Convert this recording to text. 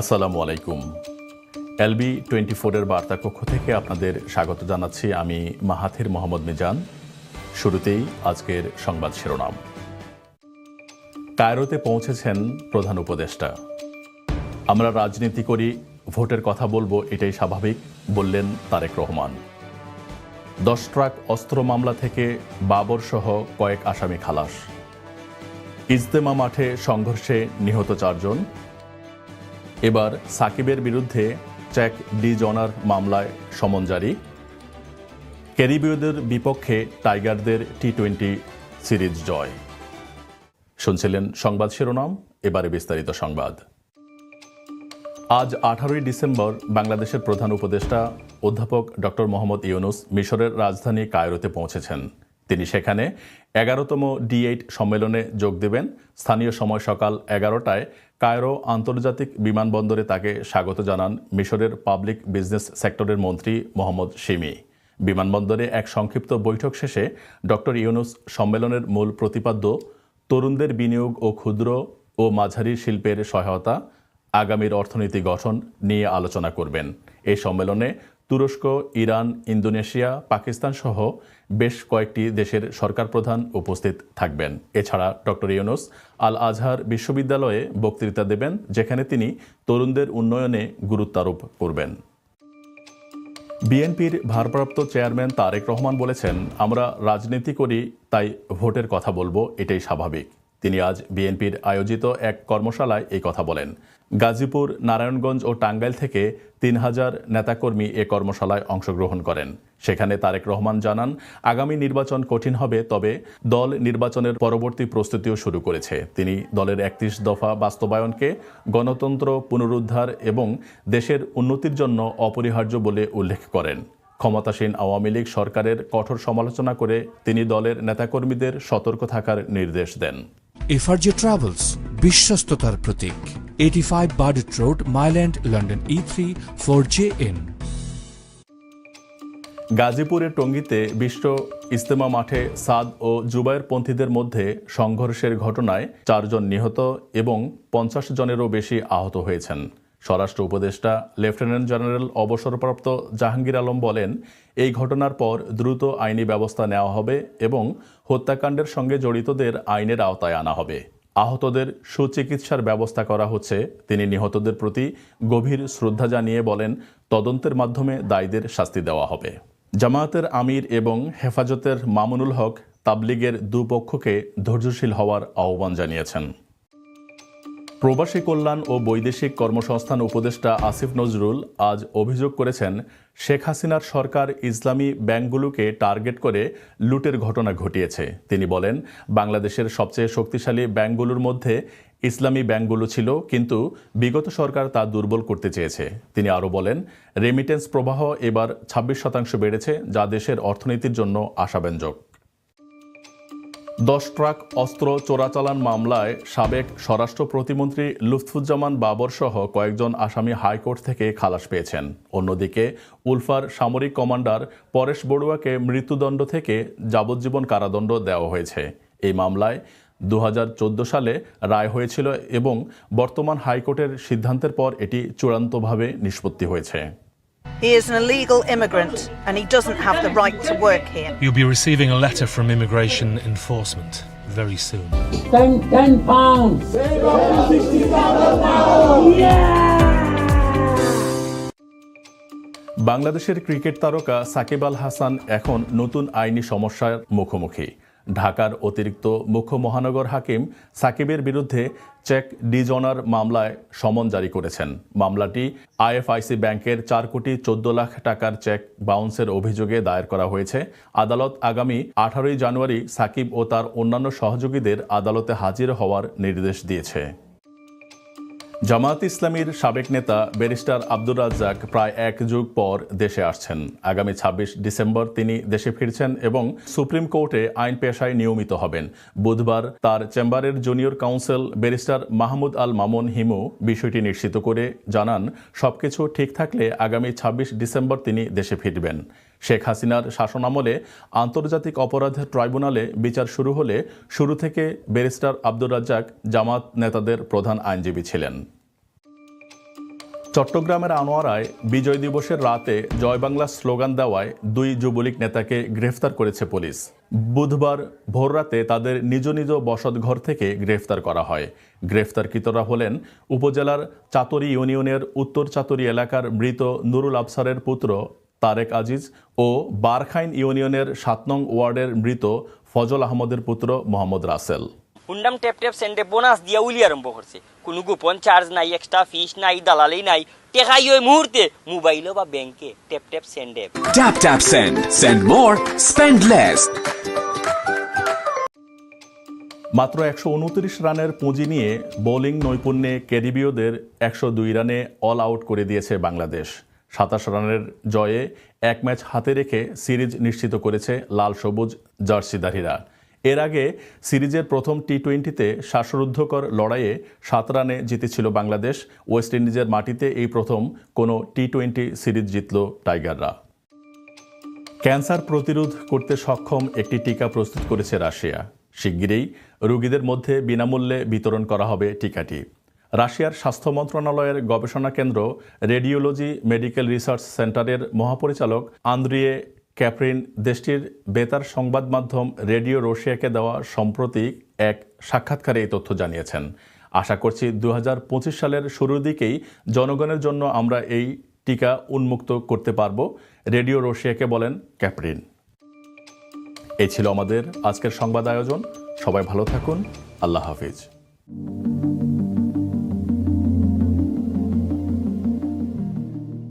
আসসালামু আলাইকুম। LB twenty ফোরের বার্তা কক্ষ থেকে আপনাদের স্বাগত জানাচ্ছি আমি মাহাথির মোহাম্মদ মিজান। শুরুতেই আজকের সংবাদ শিরোনাম। কায়রোতে পৌঁছেছেন প্রধান উপদেষ্টা। আমরা রাজনীতি করি, ভোটের কথা বলব, এটাই স্বাভাবিক, বললেন তারেক রহমান। দশ ট্রাক অস্ত্র মামলা থেকে বাবর সহ কয়েক আসামি খালাস। ইজতেমা মাঠে সংঘর্ষে নিহত চারজন। এবার সাকিবের বিরুদ্ধে চ্যাক ডি জনার মামলায় সমন জারি। ক্যারিবীয়দের বিপক্ষে টাইগারদের টি টোয়েন্টি সিরিজ জয়। শুনছিলেন সংবাদ শিরোনাম, এবারে বিস্তারিত সংবাদ। আজ আঠারোই ডিসেম্বর বাংলাদেশের প্রধান উপদেষ্টা অধ্যাপক ডক্টর মোহাম্মদ ইউনুস মিশরের রাজধানী কায়রোতে পৌঁছেছেন। তিনি সেখানে এগারোতম ডি এইট সম্মেলনে যোগ দেবেন। স্থানীয় সময় সকাল এগারোটায় কায়রো আন্তর্জাতিক বিমানবন্দরে তাকে স্বাগত জানান মিশরের পাবলিক বিজনেস সেক্টরের মন্ত্রী মোহাম্মদ শিমি। বিমানবন্দরে এক সংক্ষিপ্ত বৈঠক শেষে ডক্টর ইউনুস সম্মেলনের মূল প্রতিপাদ্য, তরুণদের বিনিয়োগ ও ক্ষুদ্র ও মাঝারি শিল্পের সহায়তা আগামীর অর্থনীতি গঠন নিয়ে আলোচনা করবেন। এই সম্মেলনে তুরস্ক, ইরান, ইন্দোনেশিয়া, পাকিস্তান সহ বেশ কয়েকটি দেশের সরকার প্রধান উপস্থিত থাকবেন। এছাড়া ডক্টর ইউনুস আল আজহার বিশ্ববিদ্যালয়ে বক্তৃতা দেবেন, যেখানে তিনি তরুণদের উন্নয়নে গুরুত্বারোপ করবেন। বিএনপির ভারপ্রাপ্ত চেয়ারম্যান তারেক রহমান বলেছেন, আমরা রাজনীতি করি, তাই ভোটের কথা বলব, এটাই স্বাভাবিক। তিনি আজ বিএনপির আয়োজিত এক কর্মশালায় এই কথা বলেন। গাজীপুর, নারায়ণগঞ্জ ও টাঙ্গাইল থেকে তিন হাজার নেতাকর্মী এ কর্মশালায় অংশগ্রহণ করেন। সেখানে তারেক রহমান জানান, আগামী নির্বাচন কঠিন হবে, তবে দল নির্বাচনের পরবর্তী প্রস্তুতিও শুরু করেছে। তিনি দলের একত্রিশ দফা বাস্তবায়নকে গণতন্ত্র পুনরুদ্ধার এবং দেশের উন্নতির জন্য অপরিহার্য বলে উল্লেখ করেন। ক্ষমতাসীন আওয়ামী লীগ সরকারের কঠোর সমালোচনা করে তিনি দলের নেতাকর্মীদের সতর্ক থাকার নির্দেশ দেন। এফআরজে ট্রাভেলস বিশ্বস্ততার প্রতীক eighty five Burdett road Mile End London E three four J N গাজীপুরের টঙ্গীতে বিশ্ব ইস্তেমা মাঠে সাদ ও জুবায়ের পন্থীদের মধ্যে সংঘর্ষের ঘটনায় চারজন নিহত এবং পঞ্চাশ জনেরও বেশি আহত হয়েছেন। স্বরাষ্ট্র উপদেষ্টা লেফটেন্যান্ট জেনারেল অবসরপ্রাপ্ত জাহাঙ্গীর আলম বলেন, এই ঘটনার পর দ্রুত আইনি ব্যবস্থা নেওয়া হবে এবং হত্যাকাণ্ডের সঙ্গে জড়িতদের আইনের আওতায় আনা হবে। আহতদের সুচিকিৎসার ব্যবস্থা করা হচ্ছে। তিনি নিহতদের প্রতি গভীর শ্রদ্ধা জানিয়ে বলেন, তদন্তের মাধ্যমে দায়ীদের শাস্তি দেওয়া হবে। জামায়াতের আমির এবং হেফাজতের মামুনুল হক তাবলিগের দুপক্ষকে ধৈর্যশীল হওয়ার আহ্বান জানিয়েছেন। প্রবাসী কল্যাণ ও বৈদেশিক কর্মসংস্থান উপদেষ্টা আসিফ নজরুল আজ অভিযোগ করেছেন, শেখ হাসিনার সরকার ইসলামী ব্যাংকগুলোকে টার্গেট করে লুটের ঘটনা ঘটিয়েছে। তিনি বলেন, বাংলাদেশের সবচেয়ে শক্তিশালী ব্যাংকগুলোর মধ্যে ইসলামী ব্যাংকগুলো ছিল, কিন্তু বিগত সরকার তা দুর্বল করতে চেয়েছে। তিনি আরও বলেন রেমিটেন্স প্রবাহ এবার ছাব্বিশ শতাংশ বেড়েছে, যা দেশের অর্থনীতির জন্য আশাব্যঞ্জক। দশ ট্রাক অস্ত্র চোরাচালান মামলায় সাবেক স্বরাষ্ট্র প্রতিমন্ত্রী লুৎফুজ্জামান বাবর সহ কয়েকজন আসামি হাইকোর্ট থেকে খালাস পেয়েছেন। অন্যদিকে উলফার সামরিক কমান্ডার পরেশ বড়ুয়াকে মৃত্যুদণ্ড থেকে যাবজ্জীবন কারাদণ্ড দেওয়া হয়েছে। এই মামলায় দু হাজার চোদ্দ সালে রায় হয়েছিল এবং বর্তমান হাইকোর্টের সিদ্ধান্তের পর এটি চূড়ান্তভাবে নিষ্পত্তি হয়েছে। He is an illegal immigrant and he doesn't have the right to work here. You'll be receiving a letter from immigration enforcement very soon. 10, 10 pounds. বাংলাদেশের ক্রিকেট তারকা সাকিব আল হাসান এখন নতুন আইনি সমস্যার মুখোমুখি ঢাকার অতিরিক্ত মুখ্য মহানগর হাকিম সাকিবের বিরুদ্ধে চেক ডিজনার মামলায় সমন জারি করেছেন। মামলাটি আইএফআইসি ব্যাংকের চার কোটি চোদ্দ লাখ টাকার চেক বাউন্সের অভিযোগে দায়ের করা হয়েছে। আদালত আগামী আঠারোই জানুয়ারি সাকিব ও তার অন্যান্য সহযোগীদের আদালতে হাজির হওয়ার নির্দেশ দিয়েছে। জামায়াত ইসলামীর সাবেক নেতা ব্যারিস্টার আব্দুর রাজ্জাক প্রায় এক যুগ পর দেশে আসছেন। আগামী ২৬ ডিসেম্বর তিনি দেশে ফিরছেন এবং সুপ্রিম কোর্টে আইন পেশায় নিয়মিত হবেন। বুধবার তার চেম্বারের junior counsel barrister Mahmud Al Mamun Himu বিষয়টি নিশ্চিত করে জানান, সবকিছু ঠিক থাকলে আগামী ২৬ ডিসেম্বর তিনি দেশে ফিরবেন। শেখ হাসিনার শাসনামলে আন্তর্জাতিক অপরাধের ট্রাইব্যুনালে বিচার শুরু হলে শুরু থেকে ব্যারিস্টার আব্দুর রাজ্জাক জামাত নেতাদের প্রধান আইনজীবী ছিলেন। চট্টগ্রামের আনোয়ারায় বিজয় দিবসের রাতে জয় বাংলা স্লোগান দেওয়ায় দুই যুবলীগ নেতাকে গ্রেফতার করেছে পুলিশ। বুধবার ভোররাতে তাদের নিজ নিজ বসতঘর থেকে গ্রেফতার করা হয়। গ্রেফতারকৃতরা হলেন উপজেলার চাতরি ইউনিয়নের উত্তর চাতরি এলাকার মৃত নুরুল আফসারের পুত্র তারেক আজিজ ও বারখাইন ইউনিয়নের সাত নং ওয়ার্ডের মৃত ফজল আহমদের পুত্র মোহাম্মদ রাসেল। হুন্ডাম ট্যাপ ট্যাপ সেন্ডে বোনাস দিয়া উলি আরম্ভ করছে। কোনো গোপন চার্জ নাই এক্সট্রা ফিস নাই দালালি নাই। টেকাই ওই মুহূর্তে মোবাইলও বা ব্যাংকে ট্যাপ ট্যাপ সেন্ডে। Tap tap send. Send more, spend less. মাত্র একশো উনত্রিশ রানের পুঁজি নিয়ে বোলিং নৈপুণ্যে ক্যারিবীয়দের একশো দুই রানে অল আউট করে দিয়েছে বাংলাদেশ। সাতাশ রানের জয়ে এক ম্যাচ হাতে রেখে সিরিজ নিশ্চিত করেছে লাল সবুজ জার্সিদারিরা এর আগে সিরিজের প্রথম টি টোয়েন্টিতে শ্বাসরুদ্ধকর লড়াইয়ে সাত রানে জিতেছিল বাংলাদেশ। ওয়েস্ট ইন্ডিজের মাটিতে এই প্রথম কোনো টি টোয়েন্টি সিরিজ জিতল টাইগাররা। ক্যান্সার প্রতিরোধ করতে সক্ষম একটি টিকা প্রস্তুত করেছে রাশিয়া। শিগগিরই রোগীদের মধ্যে বিনামূল্যে বিতরণ করা হবে টিকাটি। রাশিয়ার স্বাস্থ্য মন্ত্রণালয়ের গবেষণা কেন্দ্র রেডিওলজি মেডিকেল রিসার্চ সেন্টারের মহাপরিচালক আন্দ্রিয়ে ক্যাপ্রিন দেশটির বেতার সংবাদ মাধ্যম রেডিও রশিয়াকে দেওয়া সম্প্রতি এক সাক্ষাৎকারে এই তথ্য জানিয়েছেন। আশা করছি দু হাজার পঁচিশ সালের শুরুর দিকেই জনগণের জন্য আমরা এই টিকা উন্মুক্ত করতে পারব, রেডিও রশিয়াকে বলেন ক্যাপ্রিন। এই ছিল আমাদের আজকের সংবাদ আয়োজন। সবাই ভালো থাকুন। আল্লাহ হাফিজ।